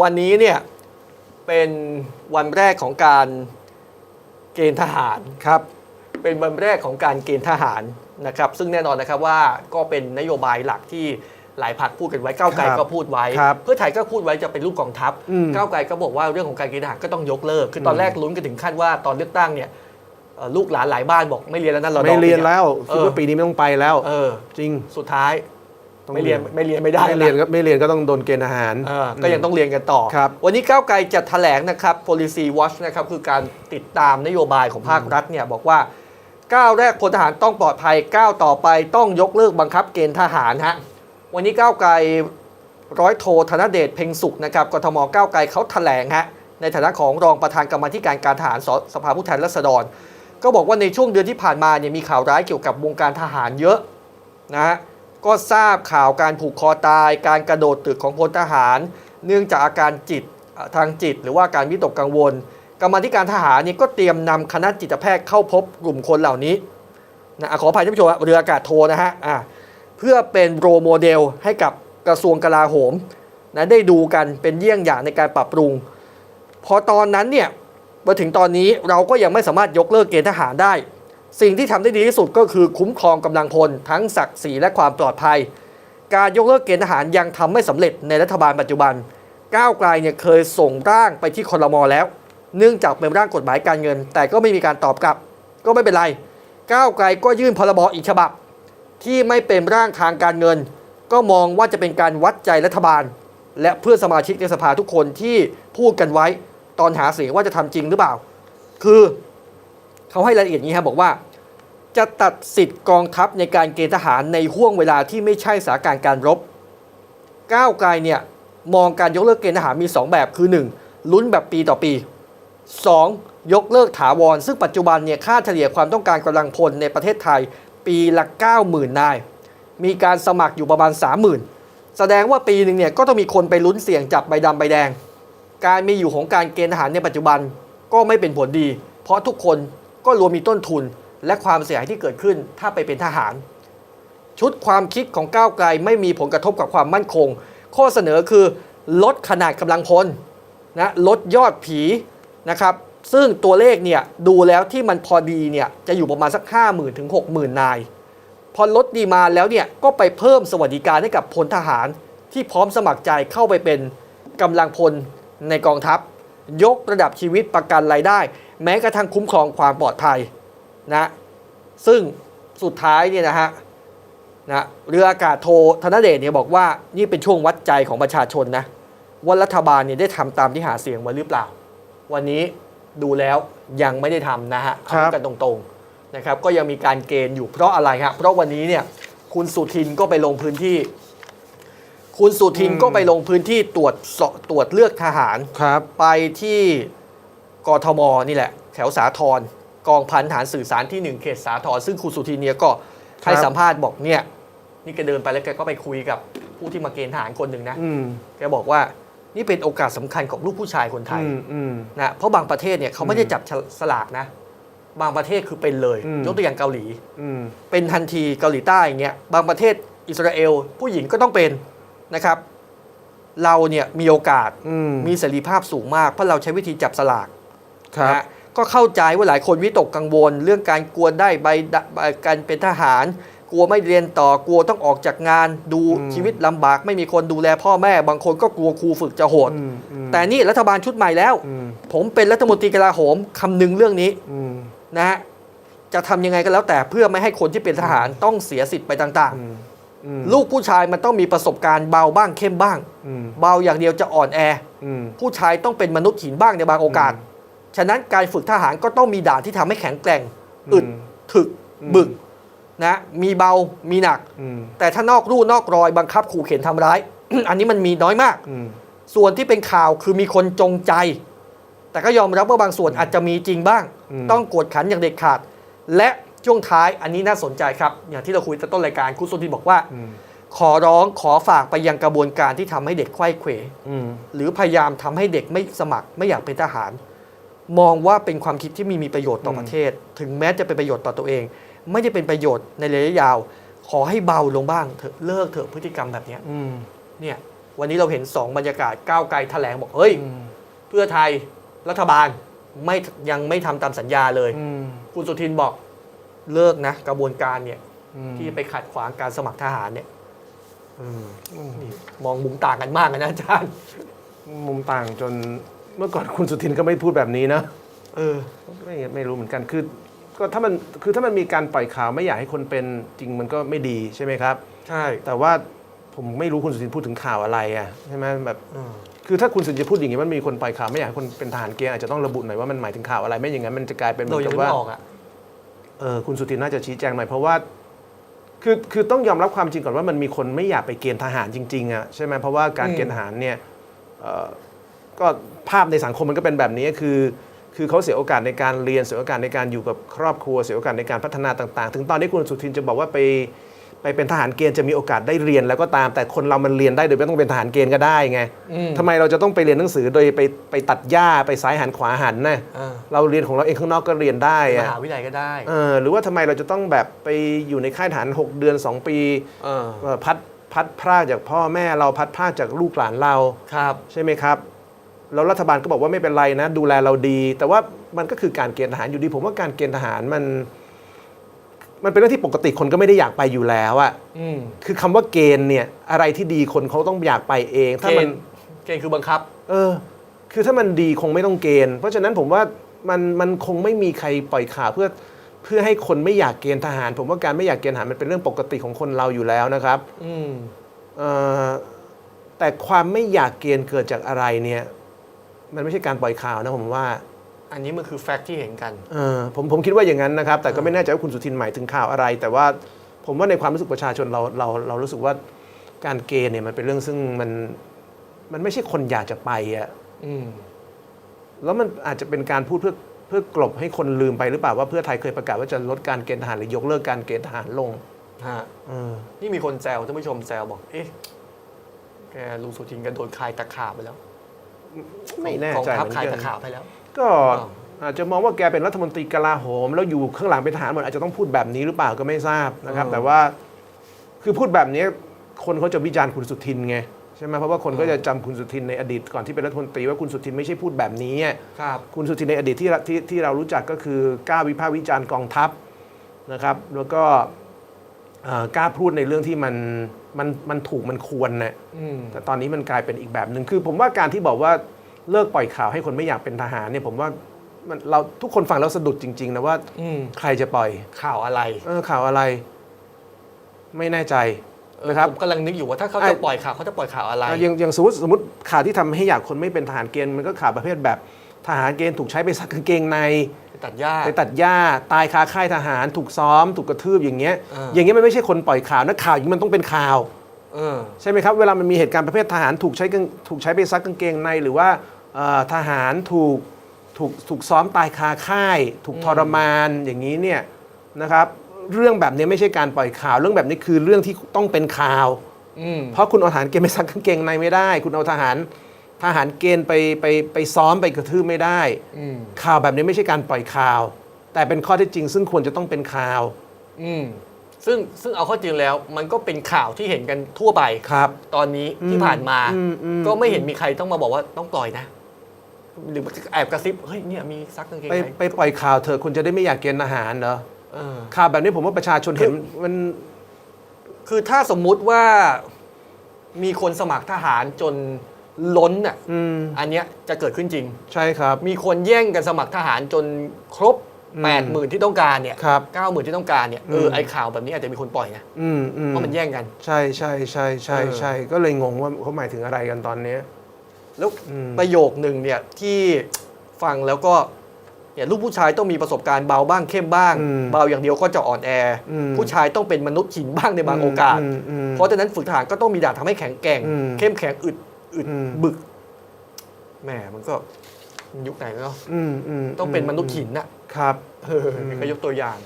วันนี้เนี่ยเป็นวันแรกของการเกณฑ์ทหารครับ เป็นวันแรกของการเกณฑ์ทหารนะครับ ซึ่งแน่นอนนะครับว่าก็เป็นนโยบายหลักที่หลายพรรคพูดกันไว้ก้าวไกลครับก็พูดไว้ครับเพื่อไทยก็พูดไว้จะเป็นรูปกองทัพอืมก้าวไกลก็บอกว่าเรื่องของการเกณฑ์ทหารก็ต้องยกเลิก คือตอนอืมแรกลุ้นกันถึงขั้นว่าตอนเลือกตั้งเนี่ยเอ่อลูกหลานหลายบ้านบอกไม่เรียนแล้วนั่นเราไม่เรียนแล้วเอคิดอว่าปีนี้ไม่ต้องไปแล้วเออจริงสุดท้าย ต้องไม่เรียนไม่เรียนไม่ได้ไม่เรียนก็ไม่เรียนก็ต้องโดนเกณฑ์ทหารเออก็ยังต้องเรียนกันต่อครับวันนี้ก้าวไกลจะแถลงนะครับ policy watch นะครับคือการติดตามนโยบายของภาครัฐเนี่ยบอกว่าก้าวแรกพลทหารต้องปลอดภัยก้าวต่อไปต้องยกเลิกบังคับเกณฑ์ทหารฮะวันนี้ก้าวไกลร้อยโทธนเดชเพ็งสุขนะครับกทมก้าวไกลเขาแถลงฮะในฐานะของรองประธานกรรมาธิการการทหารสสภาผู้แทนราษฎร ก็บอกว่าในช่วงเดือนที่ผ่านมาเนี่ยมีข่าวร้ายเกี่ยวกับวงการทหารเยอะนะฮะ ก็ทราบข่าวการผูกคอตาย การกระโดดตึกของพลทหาร เนื่องจากอาการจิตทางจิต หรือว่าการวิตกกังวล กรรมธิการทหารนี่ก็เตรียมนำคณะจิตแพทย์เข้าพบกลุ่มคนเหล่านี้นะขออภัยท่านผู้ชมเรืออากาศโทนะฮะะเพื่อเป็นโรโมเดลให้กับกระทรวงกลาโหมนะได้ดูกันเป็นเยี่ยงอย่างในการปรับปรุง พอตอนนั้นเนี่ยมาถึงตอนนี้เราก็ยังไม่สามารถยกเลิกเกณฑ์ทหารได้ สิ่งที่ทำได้ดีที่สุดก็คือคุ้มครองกำลังพลทั้งศักดิ์ศรีและความปลอดภัย การยกเลิกเกณฑ์ทหารยังทำไม่สำเร็จในรัฐบาลปัจจุบัน ก้าวไกลเนี่ยเคยส่งร่างไปที่คลมอแล้ว เนื่องจากเป็นร่างกฎหมายการเงิน แต่ก็ไม่มีการตอบกลับ ก็ไม่เป็นไร ก้าวไกลก็ยื่นพรบอีกฉบับ ที่ไม่เป็นร่างทางการเงิน ก็มองว่าจะเป็นการวัดใจรัฐบาล และเพื่อนสมาชิกในสภาทุกคนที่พูดกันไว้ ตอนหาเสียงว่าจะทำจริงหรือเปล่า คือ เขาให้รายละเอียดนี้ครับบอกว่า จะตัดสิทธิ์กองทัพในการเกณฑ์ทหารในห่วงเวลาที่ไม่ใช่สถานการณ์การรบก้าวไกลเนี่ยมองการยกเลิกเกณฑ์ทหารมี 2 แบบคือ 1. ลุ้นแบบปีต่อปี 2. ยกเลิกถาวร ซึ่งปัจจุบันเนี่ยค่าเฉลี่ยความต้องการกำลังพลในประเทศไทยปีละ 90,000 นาย มีการสมัครอยู่ประมาณ 30,000 แสดงว่าปีหนึ่งเนี่ยก็ต้องมีคนไปลุ้นเสี่ยงจับใบดำใบแดง การมีอยู่ของการเกณฑ์ทหารในปัจจุบันก็ไม่เป็นผลดี เพราะทุกคน ก็รวมมีต้นทุนและความเสียหายที่เกิดขึ้นถ้าไปเป็นทหาร ชุดความคิดของก้าวไกลไม่มีผลกระทบกับความมั่นคง ข้อเสนอคือลดขนาดกำลังพลนะลดยอดผีนะครับซึ่งตัวเลขเนี่ยดูแล้วที่มันพอดีเนี่ยจะอยู่ประมาณสัก 5 0,000ถึง60,000 นาย พอลดดีมาแล้วเนี่ยก็ไปเพิ่มสวัสดิการให้กับพลทหารที่พร้อมสมัครใจเข้าไปเป็นกำลังพลในกองทัพ ยกระดับชีวิตประกันรายได้ แม้กระทั่งคุ้มครองความปลอดภัยนะซึ่งสุดท้ายเนี่ยนะฮะนะเรืออากาศโทธนเดชเนี่ยบอกว่านี่เป็นช่วงวัดใจของประชาชนนะว่ารัฐบาลเนี่ยได้ทำตามที่หาเสียงไว้หรือเปล่า วันนี้ดูแล้วยังไม่ได้ทำนะฮะเอาครับกันตรงๆนะครับ ก็ยังมีการเกณฑ์อยู่เพราะอะไรฮะเพราะวันนี้เนี่ยคุณสุทินก็ไปลงพื้นที่ คุณสุทินก็ไปลงพื้นที่ตรวจสอบตรวจเลือกทหารครับไปที่ กทมนี่แหละ แถวสาทรกองพันฐานสื่อสารที่หนึ่งเขตสาทรซึ่งคุณสุทินเนี่ยก็ให้ครับสัมภาษณ์บอกเนี่ย นี่แกเดินไปแล้วแกก็ไปคุยกับผู้ที่มาเกณฑ์ทหารคนหนึ่งนะอืมแกบอกว่านี่เป็นโอกาสสำคัญของลูกผู้ชายคนไทยอืมอืมนะเพราะบางประเทศเนี่ยเขาไม่ได้จับฉลสลากนะ บางประเทศคือเป็นเลยอืมยกตัวอย่างเกาหลีอืมเป็นทันทีเกาหลีใต้อย่างเงี้ยบางประเทศอิสราเอล ผู้หญิงก็ต้องเป็นนะครับ เราเนี่ยมีโอกาสอืมมีเสรีภาพสูงมากเพราะเราใช้วิธีจับสลาก ครับนะฮะก็เข้าใจว่าหลายคนวิตกกังวล เรื่องการกลัวได้ใบดใบการเป็นทหาร กลัวไม่เรียนต่อกลัวต้องออกจากงาน ดูอืมชีวิตลำบาก ไม่มีคนดูแลพ่อแม่ บางคนก็กลัวครูฝึกจะโหดอืมอืมแต่นี่รัฐบาลชุดใหม่แล้วอืมผมเป็นรัฐมนตรีกลาโหมคำนึงเรื่องนี้อืมนะฮะจะทำยังไงก็แล้วแต่เพื่อไม่ให้คนที่เป็นทหารต้องเสียสิทธิ์ไปต่างอืมอืมๆลูกผู้ชายมันต้องมีประสบการณ์เบาบ้างเข้มบ้างอืมเบาอย่างเดียวจะอ่อนแออืมผู้ชายต้องเป็นมนุษย์หินบ้างในบางโอกาส ฉะนั้นการฝึกทหารก็ต้องมีด่านที่ทำให้แข็งแกร่งอึดถึกอืมบึกนะมีเบามีหนักอืมแต่ถ้านอกรู่นอกรอยบังคับขู่เข็นทำร้าย อันนี้มันมีน้อยมากอืมส่วนที่เป็นข่าวคือมีคนจงใจ แต่ก็ยอมรับว่าบางส่วนอาจจะมีจริงบ้างมต้องกวดขันอย่างเด็ดขาด และช่วงท้ายอันนี้น่าสนใจครับ อย่างที่เราคุยตั้งต้นรายการคุณสุทินบอกว่าอืมขอร้องขอฝากไปยังกระบวนการที่ทำให้เด็กไขว้เขวอืมหรือพยายามทำให้เด็กไม่สมัครไม่อยากเป็นทหาร มองว่าเป็นความคิดที่ไมีมีประโยชน์ต่ออืมประเทศ ถึงแม้จะเป็นประโยชน์ต่อตัวเอง ไม่ได้เป็นประโยชน์ในระยะยาว ขอให้เบาลงบ้างเถอะเลิกเถอะพฤติกรรมแบบเนี้ยอืมเนี่ย วันนี้เราเห็นสองบรรยากาศก้าวไกลแถลงบอกเฮ้ย อืมเพื่อไทยรัฐบาลไม่ยังไม่ทำตามสัญญาเลย อืมคุณสุทินบอกเลิกนะ กระบวนการเนี่ย อืมที่ไปขัดขวางการสมัครทหารเนี่ยอืมนี่มองมุมต่างกันมากนะอาจารย์ มุมต่างจน เมื่อก่อนคุณสุทินก็ไม่พูดแบบนี้นะ เออ ไม่ไม่รู้เหมือนกัน คือ ก็ถ้ามันคือถ้ามันมีการปล่อยข่าวไม่อยากให้คนเป็นจริงมันก็ไม่ดีใช่ไหมครับ ใช่ แต่ว่าผมไม่รู้คุณสุทินพูดถึงข่าวอะไรอะใช่ไหมแบบเออคือถ้าคุณสุทินจะพูดอย่างนี้มันมีคนปล่อยข่าวไม่อยากให้คนเป็นทหารเกณฑ์อาจจะต้องระบุหน่อยว่ามันหมายถึงข่าวอะไรไม่อย่างนั้นมันจะกลายเป็นเหมืเราอนยังกับไม่ว่าออกอะเออคุณสุทินน่าจะชี้แจงหน่อยเพราะว่าคือคือต้องยอมรับความจริงก่อนว่ามันมีคนไม่อยากไปเกณฑ์ทหารจริงๆอะใช่ไหมเพราะว่าการเกณฑ์ทหารเนี่ยเอ่อ ก็ภาพในสังคมมันก็เป็นแบบนี้คือ คือเขาเสียโอกาสในการเรียนเสียโอกาสในการอยู่กับครอบครัวเสียโอกาสในการพัฒนาต่างๆ ถึงตอนนี้คุณสุทินจะบอกว่าไปไปเป็นทหารเกณฑ์จะมีโอกาสได้เรียนแล้วก็ตาม แต่คนเรามันเรียนได้โดยไม่ต้องเป็นทหารเกณฑ์ก็ได้ไงอืมทำไมเราจะต้องไปเรียนหนังสือโดยไปไปตัดหญ้าไปซ้ายหันขวาหันนะเออเราเรียนของเราเองข้างนอกก็เรียนได้มอะหาวิทยาลัยก็ได้เออหรือว่าทำไมเราจะต้องแบบไปอยู่ในค่ายทหาร 6 เดือน 2 ปีเออเอ่อพัดพัดพรากจากพ่อแม่เราพัดพรากจากลูกหลานเราครับ ใช่ไหมครับ แล้วรัฐบาลก็บอกว่าไม่เป็นไรนะ ดูแลเราดี แต่ว่ามันก็คือการเกณฑ์ทหารอยู่ดี ผมว่าการเกณฑ์ทหารมัน มันเป็นเรื่องที่ปกติคนก็ไม่ได้อยากไปอยู่แล้วอะอืมคือคำว่าเกณฑ์เนี่ย อะไรที่ดีคนเขาต้องอยากไปเอง ถ้าเกมันณฑ์เกณฑ์คือบังคับ เออ คือถ้ามันดีคงไม่ต้องเกณฑ์ เพราะฉะนั้นผมว่ามันมันคงไม่มีใครปล่อยข่าวเพื่อเพื่อให้คนไม่อยากเกณฑ์ทหาร ผมว่าการไม่อยากเกณฑ์ทหารมันเป็นเรื่องปกติของคนเราอยู่แล้วนะครับ อืมเอ่อแต่ความไม่อยากเกณฑ์เกิดจากอะไรเนี่ย มันไม่ใช่การปล่อยข่าวนะผมว่า อันนี้มันคือแฟกต์ที่เห็นกัน เออผมผมคิดว่าอย่างนั้นนะครับ แต่ก็ไม่แน่ใจว่าคุณสุทินหมายถึงข่าวอะไร แต่ว่าผมว่าในความรู้สึกประชาชนเราเราเรารู้สึกว่าการเกณฑ์เนี่ยมันเป็นเรื่องซึ่งมันมันไม่ใช่คนอยากจะไปอะอืม แล้วมันอาจจะเป็นการพูดเพื่อเพื่อกลบให้คนลืมไปหรือเปล่าว่าเพื่อไทยเคยประกาศว่าจะลดการเกณฑ์ทหารหรือยกเลิกการเกณฑ์ทหารลงฮะ เออ นี่มีคนแซวท่านผู้ชมแซวบอก เอ๊ะ แกลุงสุทินแกันโดนคลายตะขาบไปแล้ว ไม่แน่กองใจทัพเหมือนคลายกัตะนขาบไปแล้วก็อ้าวอาจจะมองว่าแกเป็นรัฐมนตรีกลาโหม แล้วอยู่ข้างหลังเป็นทหารหมดอาจจะต้องพูดแบบนี้หรือเปล่าก็ไม่ทราบนะครับ แต่ว่าคือพูดแบบนี้คนเขาจะวิจารณ์คุณสุทินไงใช่ไหมเพราะว่าคนก็จะจำคุณสุทินในอดีตก่อนที่เป็นรัฐมนตรีว่าคุณสุทินไม่ใช่พูดแบบนี้ครับคุณสุทินในอดีตที่ที่ที่เรารู้จักก็คือกล้าวิพากษ์วิจารณ์กองทัพนะครับ แล้วก็เอ่อกล้าพูดในเรื่องที่มัน มันมันถูกมันควรนะอืมแต่ตอนนี้มันกลายเป็นอีกแบบหนึ่งคือ ผมว่าการที่บอกว่าเลิกปล่อยข่าวให้คนไม่อยากเป็นทหารเนี่ยผมว่ามันเราทุกคนฟังแล้วสะดุดจริง ๆ นะว่าอืมใครจะปล่อยข่าวอะไรเออข่าวอะไร ไม่แน่ใจนะครับผมกำลังนึกอยู่ว่าถ้าเขาไอ้จะปล่อยข่าวเขาจะปล่อยข่าวอะไรอะอย่างอย่างสมมติสมมติข่าวที่ทำให้อยากคนไม่เป็นทหารเกณฑ์มันก็ข่าวประเภทแบบ ทหารเกณฑ์ถูกใช้ไปซักกางเกงในตัดหญ้า ไปตัดหญ้าตายคาค่ายทหารถูกซ้อม ถูกกระทืบอย่างเงี้ยอ่าอย่างเงี้ยมันไม่ใช่คนปล่อยข่าวนะข่าวอย่างนี้มันต้องเป็นข่าว เออ ใช่ไหมครับเวลามันมีเหตุการณ์ประเภททหารถูกใช้กางถูกใช้ไปซักกางเกงใน หรือว่าเอ่อทหารถูกถูกถูกซ้อมตายคาค่าย ถูกทรมานอย่างนี้เนี่ยนะครับ เรื่องแบบนี้ไม่ใช่การปล่อยข่าว เรื่องแบบนี้คือเรื่องที่ต้องเป็นข่าว อืม เพราะคุณเอาทหารเกณฑ์ไปซักกางเกงในไม่ได้ คุณเอาทหาร ทหารเกณฑ์ไปไปไปซ้อมไปกระทืบไม่ได้ อืมข่าวแบบนี้ไม่ใช่การปล่อยข่าว แต่เป็นข้อเท็จจริง ซึ่งควรจะต้องเป็นข่าวอืมซึ่งซึ่งเอาเข้อจริงแล้วมันก็เป็นข่าวที่เห็นกันทั่วไป ครับ ตอนนี้ที่ผ่านมา อืมอืม ก็ไม่เห็นมีใครต้องมาบอกว่าต้องปล่อยนะ หรือแอบกระซิบเฮ้ยเนี่ยมีซักกางเกงไปในไปปล่อยข่าวเถอะคุณจะได้ไม่อยากเกณฑ์ทหารเหรอเออ ข่าวแบบนี้ผมว่าประชาชนเห็นมันคือถ้าสมมุติว่ามีคนสมัครทหารจน ล้นอะอืมอันเนี้ยจะเกิดขึ้นจริง ใช่ครับ มีคนแย่งกันสมัครทหารจนครบ อืมแปดหมื่นที่ต้องการเนี่ยครับ เก้าหมื่นที่ต้องการเนี่ยเอออืมไอข่าวแบบนี้อาจจะมีคนปล่อยนะอืมอืมเพราะมันแย่งกัน ใช่ใช่ใช่ใช่เออใช่ก็เลยงงว่าเขาหมายถึงอะไรกันตอนเนี้ย แล้วอืม ประโยคหนึ่งเนี่ยที่ฟังแล้วก็เนี่ยลูกผู้ชายต้องมีประสบการณ์เบาบ้างเข้มบ้าง อืมเบาอย่างเดียวก็จะอ่อนแออม ผู้ชายต้องเป็นมนุษย์หินบ้างในบางโอกาสมอืมเพราะฉะนั้นฝึกทหารก็ต้องมีดาบทำให้แข็งแกร่ง อืม เข้มแข็งอึด อึดอืม บึกแหมมันก็ยุคไหนก็อืมอืมต้องเป็นมนุษย์หินน่ะครับ เออก็ยกตัวอย่าง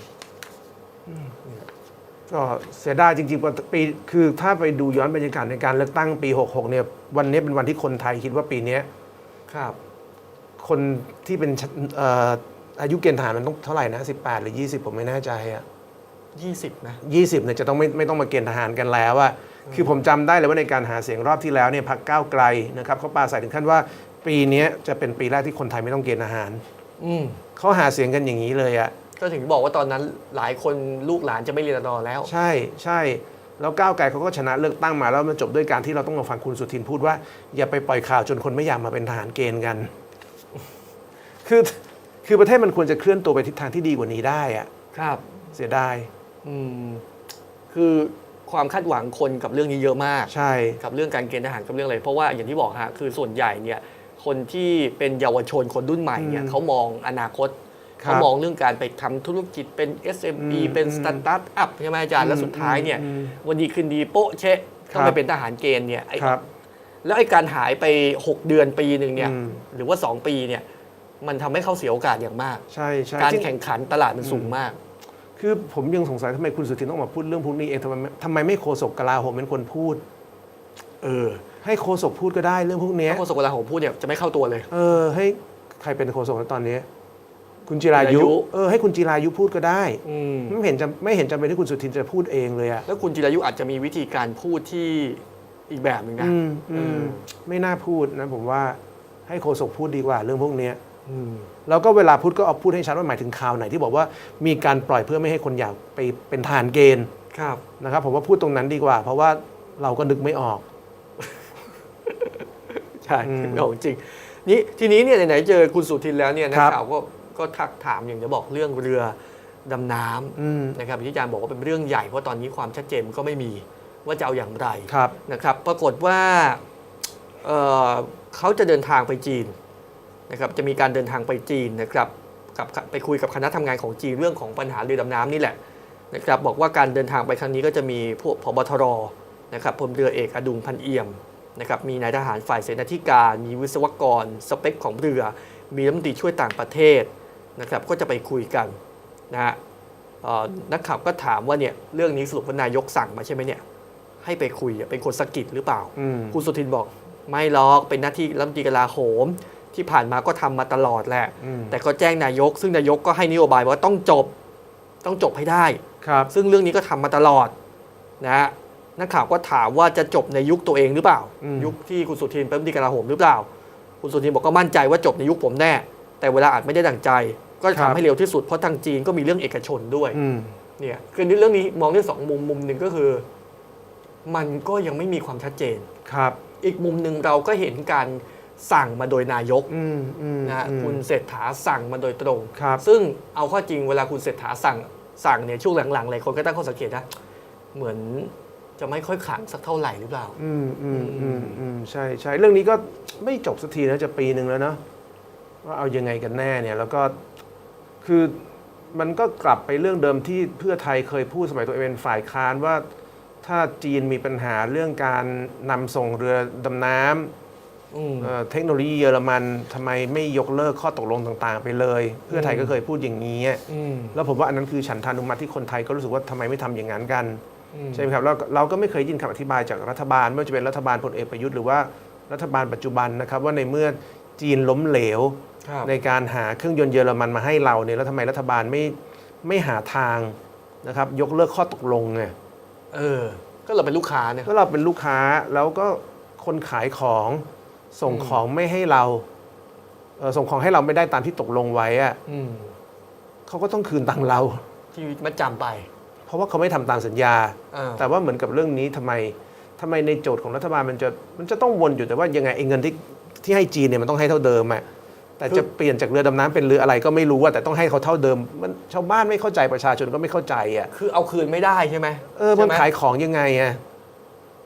ก็เสียดายจริงๆว่าปีคือถ้าไปดูย้อนบรรยากาศในการเลือกตั้งปี 66 เนี่ย วันนี้เป็นวันที่คนไทยคิดว่าปีเนี้ยครับ คนที่เป็นเอ่ออายุเกณฑ์ทหารมันต้องเท่าไหร่นะ 18 หรือ 20 ผมไม่แน่ใจอะ20 นะ 20เนี่ยจะต้องไม่ไม่ต้องมาเกณฑ์ทหารกันแล้วอะ คือผมจำได้เลยว่าในการหาเสียงรอบที่แล้วเนี่ยพักก้าวไกลนะครับเขาปราศัยถึงขั้นว่าปีเนี้ยจะเป็นปีแรกที่คนไทยไม่ต้องเกณฑ์ทหารอืมเขาหาเสียงกันอย่างนี้เลยอะก็ถึงบอกว่าตอนนั้นหลายคนลูกหลานจะไม่เรียนรอดอแล้ว ใช่ใช่แล้วก้าวไกลเขาก็ชนะเลือกตั้งมาแล้วมันจบด้วยการที่เราต้องมาฟังคุณสุทินพูดว่า อย่าไปปล่อยข่าวจนคนไม่อยากมาเป็นทหารเกณฑ์กัน คือคือประเทศมันควรจะเคลื่อนตัวไปทิศทางที่ดีกว่านี้ได้อะครับ เสียดายอืมคือ ความคาดหวังคนกับเรื่องนี้เยอะมาก ใช่ กับเรื่องการเกณฑ์ทหารกับเรื่องอะไรเพราะว่าอย่างที่บอกฮะคือส่วนใหญ่เนี่ยคนที่เป็นเยาวชนคนรุ่นใหม่เนี่ยอืมเขามองอนาคตครับเขามองเรื่องการไปทำธุรกิจเป็น SME อืมเป็นอืมสตาร์ทอัพใช่ไหมอาจารย์แล้วสุดท้ายเนี่ยอืมวันดีคืนดีโป๊ะเชะต้องครัไปบเป็นทหารเกณฑ์เนี่ยไอ้ครับแล้วไอ้การหายไป 6 เดือนปีหนึ่งเนี่ยอืมหรือว่า 2 ปีเนี่ยมันทำให้เขาเสียโอกาสอย่างมาก ใช่ใช่การจริงแข่งขันตลาดมันสูงมาก คือผมยังสงสัยทำไมคุณสุทินต้องมาพูดเรื่องพวกนี้เองทำไมไม่ทำไมไม่โฆษกกลาโหมเป็นคนพูด เออ ให้โฆษกพูดก็ได้เรื่องพวกเนี้ยถ้าคนสกลาผมพูดเนี่ยจะไม่เข้าตัวเลย เออ ให้ใครเป็นโฆษกในตอนนี้ คุณจิรายุจิรายุ เออให้คุณจิรายุพูดก็ได้อืมไม่เห็นจำไม่เห็นจำเป็นที่คุณสุทินจะพูดเองเลยอะแล้วคุณจิรายุอาจจะมีวิธีการพูดที่อีกแบบหนึ่งนะ อืมอืเอมอไม่น่าพูดนะผมว่าให้โฆษกพูดดีกว่าเรื่องพวกเนี้ยอืม แล้วก็เวลาพูดก็เอาพูดให้ชัดว่าหมายถึงข่าวไหนที่บอกว่ามีการปล่อยเพื่อไม่ให้คนอยากไปเป็นทหารเกณฑ์ครับนะครับผมว่าพูดตรงนั้นดีกว่า เพราะว่าเราก็นึกไม่ออก ใช่อืมเอาจริงนี่ทีนี้เนี่ยไหนๆเจอคุณสุทินแล้วเนี่ยนักครับข่าวก็ก็ทักถามอย่างจะบอกเรื่องเรือดำน้ำอืมนะครับที่อาจารย์บอกว่าเป็นเรื่องใหญ่เพราะตอนนี้ความชัดเจนก็ไม่มีว่าจะเอาอย่างไรครับนะครับ ปรากฏว่าเอ่อเขาจะเดินทางไปจีน นะครับจะมีการเดินทางไปจีนนะครับกับไปคุยกับคณะทำงานของจีนเรื่องของปัญหาเรือดำน้ำนี่แหละนะครับบอกว่าการเดินทางไปครั้งนี้ก็จะมีพวกพบทรนะครับพลเรือเอกอดุงพันเอี่ยมนะครับมีนายทหารฝ่ายเสนาธิการ มีวิศวกร สเปคของเรือ มีรัฐมนตรีช่วยต่างประเทศนะครับก็จะไปคุยกันนะฮะเอ่อนักข่าวก็ถามว่าเนี่ยเรื่องนี้สรุปว่านายกสั่งมาใช่ไหมเนี่ยให้ไปคุยอะเป็นคนสะกิดหรือเปล่าอืมคุณสุทินบอกไม่หรอกเป็นหน้าที่รัฐมนตรีกลาโหม ที่ผ่านมาก็ทำมาตลอดแหละอืมแต่ก็แจ้งนายก ซึ่งนายกก็ให้นโยบายว่าต้องจบต้องจบให้ได้ครับ ซึ่งเรื่องนี้ก็ทำมาตลอดนะฮะนักข่าวก็ถามว่าจะจบในยุคตัวเองหรือเปล่าอืมยุคที่คุณสุทินเป็นรัฐมนตรีกลาโหมหรือเปล่า คุณสุทินบอกก็มั่นใจว่าจบในยุคผมแน่ แต่เวลาอาจไม่ได้ดังใจ ก็จะทำให้เร็วที่สุดเพราะทางจีนก็มีเรื่องเอกชนด้วยอืมเนี่ยคือเรื่องนี้มองได้สองมุมมุมหนึ่งก็คือ มันก็ยังไม่มีความชัดเจนครับ อีกมุมหนึ่งเราก็เห็นการ สั่งมาโดยนายกอืมอืมนะฮะอืมคุณเศรษฐาสั่งมาโดยตรงครับซึ่งเอาข้อจริงเวลาคุณเศรษฐาสั่งสั่งเนี่ยช่วงหลังๆหลายคนก็ตั้งข้อสังเกตนะเหมือนจะไม่ค่อยขลังสักเท่าไหร่หรือเปล่า อืมอืมอืมอืมใช่ใช่เรื่องนี้ก็ไม่จบสักทีนะจะปีหนึ่งแล้วเนาะว่าเอายังไงกันแน่เนี่ยแล้วก็คือมันก็กลับไปเรื่องเดิมที่เพื่อไทยเคยพูดสมัยตัวเองเป็นฝ่ายค้านว่าถ้าจีนมีปัญหาเรื่องการนำส่งเรือดำน้ำอืม เอ่อเทคโนโลยีเยอรมันทำไมไม่ยกเลิกข้อตกลงต่างๆ ไปเลย เพื่อไทยก็เคยพูดอย่างนี้ อืม แล้วผมว่าอันนั้นคือฉันทานุมัติที่คนไทยก็รู้สึกว่าทำไมไม่ทำอย่างนั้นกัน อืม ใช่ไหมครับแล้วเราก็ไม่เคยยินคำอธิบายจากรัฐบาล ไม่ว่าจะเป็นรัฐบาลพลเอกประยุทธ์หรือว่ารัฐบาลปัจจุบันนะครับ ว่าในเมื่อจีนล้มเหลว ครับ ในการหาเครื่องยนต์เยอรมันมาให้เราเนี่ยแล้วทำไมรัฐบาลไม่ไม่หาทางนะครับยกเลิกข้อตกลงไงเออ ก็เราเป็นลูกค้าเนี่ย ก็เราเป็นลูกค้าแล้วก็คนขายของ ส่งอืมของไม่ให้เราเอ่อส่งของให้เราไม่ได้ตามที่ตกลงไว้อะอืมเขาก็ต้องคืนตังค์เรา ที่มัดจำไปเพราะว่าเขาไม่ทำตามสัญญา อ่า แต่ว่าเหมือนกับเรื่องนี้ทำไมทำไมในโจทย์ของรัฐบาลมันจะมันจะต้องวนอยู่แต่ว่ายังไงไอ้เงินที่ที่ให้จีนเนี่ยมันต้องให้เท่าเดิมอะแต่จะเปลี่ยนจากเรือดำน้ำเป็นเรืออะไรก็ไม่รู้อะแต่ต้องให้เขาเท่าเดิม มันชาวบ้านไม่เข้าใจประชาชนก็ไม่เข้าใจอะคือเอาคืนไม่ได้ใช่ไหมเออมันใช่ไหขายของยังไงอะ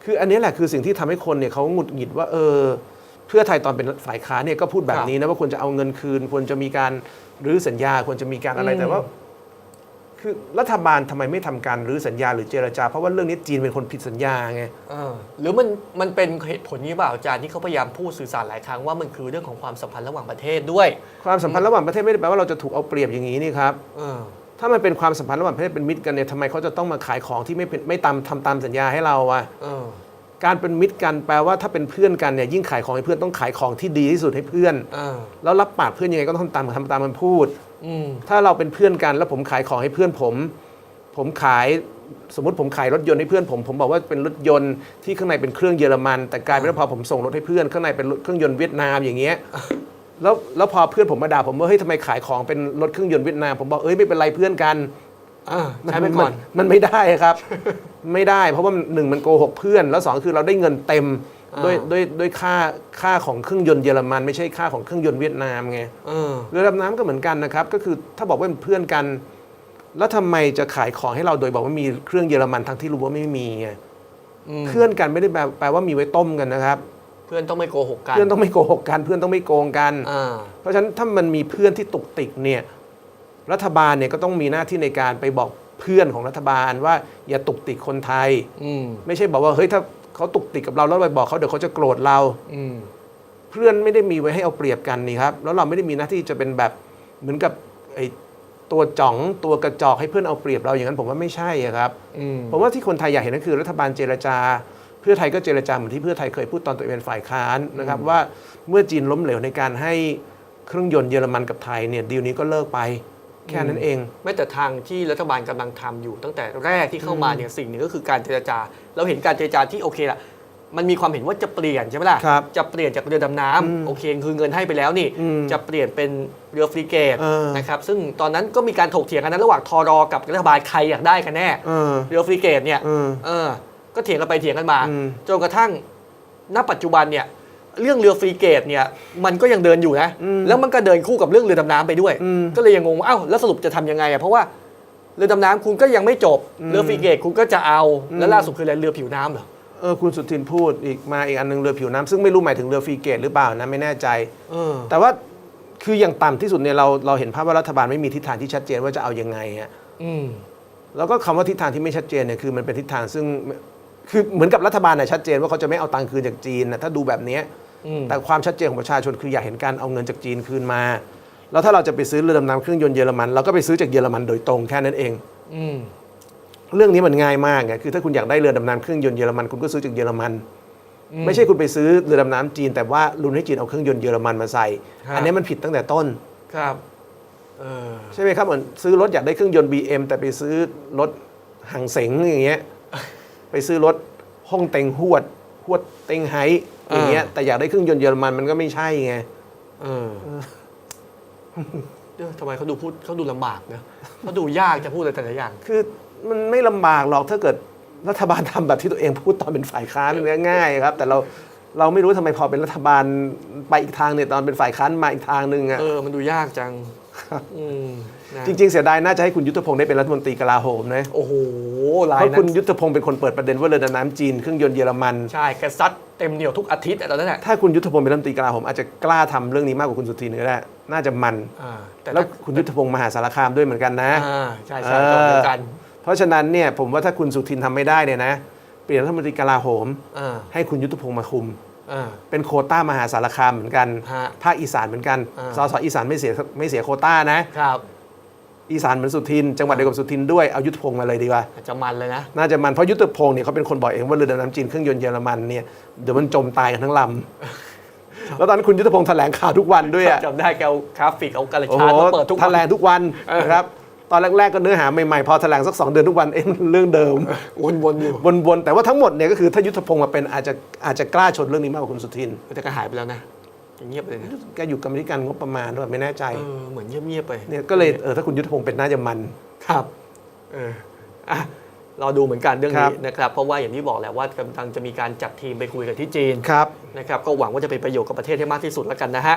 คืออันนี้แหละคือสิ่งที่ทำให้คนเนี่ยเขาหงุดหงิดว่า เออ เพื่อไทยตอนเป็นฝ่ายค้านเนี่ยก็พูดแบบนี้นะว่าควรจะเอาเงินคืน ควรจะมีการรื้อสัญญา ควรจะมีการอะไรแต่ว่า คือรัฐบาลทำไมไม่ทำการรื้อสัญญาหรือเจรจา เพราะว่าเรื่องนี้จีนเป็นคนผิดสัญญาไง เออหรือมันมันเป็นเหตุผลนี้เปล่าอาจารย์ที่เขาพยายามพูดสื่อสารหลายครั้งว่ามันคือเรื่องของความสัมพันธ์ระหว่างประเทศด้วยความสัมพันธ์ระหว่างประเทศไม่ได้แปลว่าเราจะถูกเอาเปรียบอย่างนี้นี่ครับ เออถ้ามันเป็นความสัมพันธ์ระหว่างประเทศเป็นมิตรกันเนี่ยทำไมเขาจะต้องมาขายของที่ไม่เป็นไม่ตามทำตามสัญญาให้เราอะ เออ การเป็นมิตรกันแปลว่าถ้าเป็นเพื่อนกันเนี่ยยิ่งขายของให้เพื่อนต้องขายของที่ดีที่สุดให้เพื่อนเออแล้วรับปากเพื่อนยังไงก็ต้องทำตามทำตามมันพูด อืม ถ้าเราเป็นเพื่อนกันแล้วผมขายของให้เพื่อนผม ผมขายสมมติผมขายรถยนต์ให้เพื่อนผม ผมบอกว่าเป็นรถยนต์ที่ข้างในเป็นเครื่องเยอรมัน แต่กลายเป็นว่าพอผมส่งรถให้เพื่อนข้างในเป็นรถเครื่องยนต์เวียดนามอย่างเงี้ยแล้วแล้วพอเพื่อนผมมาด่าผมว่าเฮ้ยทำไมขายของเป็นรถเครื่องยนต์เวียดนามผมบอกเอ้ยไม่เป็นไรเพื่อนกัน อ่าใช้ไปก่อน มัมันไม่ได้ครับ ไม่ได้ เพราะว่ามันหนึ่งมันโกหกเพื่อน แล้วสองคือเราได้เงินเต็มอ่าด้วยด้วยด้วยค่าค่าของเครื่องยนต์เยอรมันไม่ใช่ค่าของเครื่องยนต์เวียดนามไงเออเรือดำน้ำก็เหมือนกันนะครับ ก็คือถ้าบอกว่าเป็นเพื่อนกัน แล้วทำไมจะขายของให้เราโดยบอกว่ามีเครื่องเยอรมันทั้งที่รู้ว่าไม่มีไงมเพื่อนกันไม่ได้แปลแปลว่ามีไว้ต้มกันนะครับ เพื่อนต้องไม่โกหกกันเพื่อนต้องไม่โกหกกันเพื่อนต้องไม่โกงกัน อ่า เพราะฉะนั้นถ้ามันมีเพื่อนที่ตุกติกเนี่ย รัฐบาลเนี่ยก็ต้องมีหน้าที่ในการไปบอกเพื่อนของรัฐบาลว่าอย่าตุกติกคนไทย อืมไม่ใช่บอกว่าเฮ้ยถ้าเขาตุกติกกับเราแล้วไปบอกเขาเดี๋ยวเขาจะโกรธเรา อืมเพื่อนไม่ได้มีไว้ให้เอาเปรียบกันนี่ครับ แล้วเราไม่ได้มีหน้าที่จะเป็นแบบเหมือนกับไอ้ตัวจ่องตัวกระจอกให้เพื่อนเอาเปรียบเราอย่างนั้นผมว่าไม่ใช่อะครับ อืมผมว่าที่คนไทยอยากเห็นก็คือรัฐบาลเจรจา เพื่อไทยก็เจรจาเหมือนที่เพื่อไทยเคยพูดตอนตัวเองเป็นฝ่ายค้านนะครับว่าเมื่อจีนล้มเหลวในการให้เครื่องยนต์เยอรมันกับไทยเนี่ยดีลนี้ก็เลิกไป แค่นั้นเอง ไม่แต่ทางที่รัฐบาลกำลังทำอยู่ ตั้งแต่แรกที่เข้ามาเนี่ยสิ่งหนึ่งก็คือการเจรจา เราเห็นการเจรจาที่โอเคละมันมีความเห็นว่าจะเปลี่ยนใช่ไหมล่ะครับจะเปลี่ยนจากเรือดำน้อืมำโอเคคือเงินให้ไปแล้วนี่อืมจะเปลี่ยนเป็นเรือฟรีเกตเออนะครับ ซึ่งตอนนั้นก็มีการถกเถียงกันนะระหว่างทอรอกับรัฐบาลใครอยากได้กันแน่เออเรือฟรีเกตเนี่ยเออเออก็เถียงกันไปเถียงกันมาอืมจนกระทั่งณปัจจุบันเนี่ย เรื่องเรือฟรีเกตเนี่ยมันก็ยังเดินอยู่นะอืมแล้วมันก็เดินคู่กับเรื่องเรือดำน้ำไปด้วยอืมก็เลยยังงงว่าเอ้าแล้วสรุปจะทำยังไงอะเพราะว่าเรือดำน้ำคุณก็ยังไม่จบอืมเรือฟรีเกตคุณก็จะเอาอืมแล้วล่าสุดคืออะไรเรือผิวน้ำเหรอเออคุณสุทินพูดอีกมาอีกอันหนึงเรือผิวน้ำซึ่งไม่รู้หมายถึงเรือฟรีเกตหรือเปล่านะไม่แน่ใจเออแต่ว่าคืออย่างต่ำที่สุดเนี่ยเราเราเห็นภาพว่ารัฐบาลไม่มีทิศทางที่ชัดเจนว่าจะเอายังไงฮะอืมแล้วก็คำว่าทิศทางที่ไม่ชัดเจนเนี่ยคือมันเป็นทิศทางซึ่ง คือเหมือนกับรัฐบาลน่ะชัดเจนว่าเขาจะไม่เอาตังค์คืนจากจีนนะถ้าดูแบบเนี้ยอืมแต่ความชัดเจนของประชาชนคืออยากเห็นการเอาเงินจากจีนคืนมา แล้วถ้าเราจะไปซื้อเรือดำน้ำเครื่องยนต์เยอรมันเราก็ไปซื้อจากเยอรมันโดยตรงแค่นั้นเองอืมเรื่องนี้มันง่ายมากไงคือถ้าคุณอยากได้เรือดำน้ำเครื่องยนต์เยอรมันคุณก็ซื้อจากเยอรมันอืมไม่ใช่คุณไปซื้อเรือดำน้ำจีน แต่ว่ารุนให้จีนเอาเครื่องยนต์เยอรมันมาใส่ครับอันนี้มันผิดตั้งแต่ต้นครับเออใช่ไหมครับเหมือนซื้อรถอยากได้เครื่องยนต์ BM แต่ไปซื้อรถหังเสงอย่างเงี้ยไปซื้อรถ ฮ่องเต็งหวดหวดเต็งไฮอย่างเงี้ยแต่อยากได้เครื่องยนต์เยอรมันมันก็ไม่ใช่ไงเออเออทำไมเขาดูพูดเขาดูลำบากนะเขาดูยากจะพูดอะไรแต่ละอย่าง คือมันไม่ลำบากหรอกถ้าเกิดรัฐบาลทำแบบที่ตัวเองพูดตอนเป็นฝ่ายค้านเนี่ยง่ายครับ แต่เราเราไม่รู้ทำไมพอเป็นรัฐบาลไปอีกทางเนี่ยตอนเป็นฝ่ายค้านมาอีกทางหนึ่งอะเออมันดูยากจังอืมนะ จริงๆ เสียดายน่าจะให้คุณยุทธพงศ์ได้เป็นรัฐมนตรีกลาโหมนะโอ้โหลายเพราะนั้คุณนยุทธพงศ์เป็นคนเปิดประเด็นว่าเรือดำน้ำจีนเครื่องยนต์เยอรมัน ใช่แกซัดเต็มเหนียวทุกอาทิตย์อะตอนนั้นแหละถ้าคุณยุทธพงศ์เป็นรัฐมนตรีกลาโหมอาจจะกล้าทำเรื่องนี้มากกว่าคุณสุทินก็ได้น่าจะมัน อ่าแต่แล้วถ้าคุณยุทธพงศ์มหาสารคามด้วยเหมือนกันนะ อ่าใช่ใช่เออตรงเดียวกันเพราะฉะนั้นเนี่ยผมว่าถ้าคุณสุทินทำไม่ได้เนี่ยนะ เปลี่ยนรัฐมนตรีกลาโหม อ่าให้คุณยุทธพงศ์มาคุมอ่า เป็นโควต้ามหาสารคามเหมือนกันฮะภาคอีสานเหมือนกันอ่าสสอีสานไม่เสียไม่เสียโควต้านะครับ อีสานเหมือนสุทิน จังหวัดเดียวกับสุทินด้วย เอายุทธพงศ์มาเลยดีกว่าอาจจะมันเลยนะ น่าจะมัน เพราะยุทธพงศ์เนี่ยเขาเป็นคนบอกเองว่าเรือดำน้ำจีนเครื่องยนต์เยอรมันเนี่ยเดี๋ยวมันจมตายกันทั้งลำแล้วตอนนั้นคุณยุทธพงศ์แถลงข่าวทุกวันด้วยอะจำได้แกเอากราฟิกเอากระโอ้ชาโหมาเปิดทุกแถวันลงทุกวันเออนะครับ ตอนแรกๆ ก็เนื้อหาใหม่ๆ พอแถลงสักสองเดือนทุกวันเอ๊ะมันเรื่องเดิม วนๆอยู่ วนๆ แต่ว่าทั้งหมดเนี่ยก็คือถ้ายุทธพงศ์มาเป็นอาจจะอาจจะกล้าชนเรื่องนี้มากกว่าคุณสุทินแต่ก็หายไปแล้วนะเงียบไปเลยนะแกอยู่กรรมธิการงบประมาณด้วยไม่แน่ใจเออเหมือนเงียบๆไปเนี่ยก็เลยเออถ้าคุณยุทธพงศ์เป็นน่าจะมันครับเอออะรอดูเหมือนกันเรื่องครันี้บนะครับเพราะว่าอย่างที่บอกแหละว่ากำลังจะมีการจัดทีมไปคุยกับที่จีนครับนะครับก็หวังว่าจะเป็นประโยชน์กับประเทศให้มากที่สุดแล้วกันนะฮะ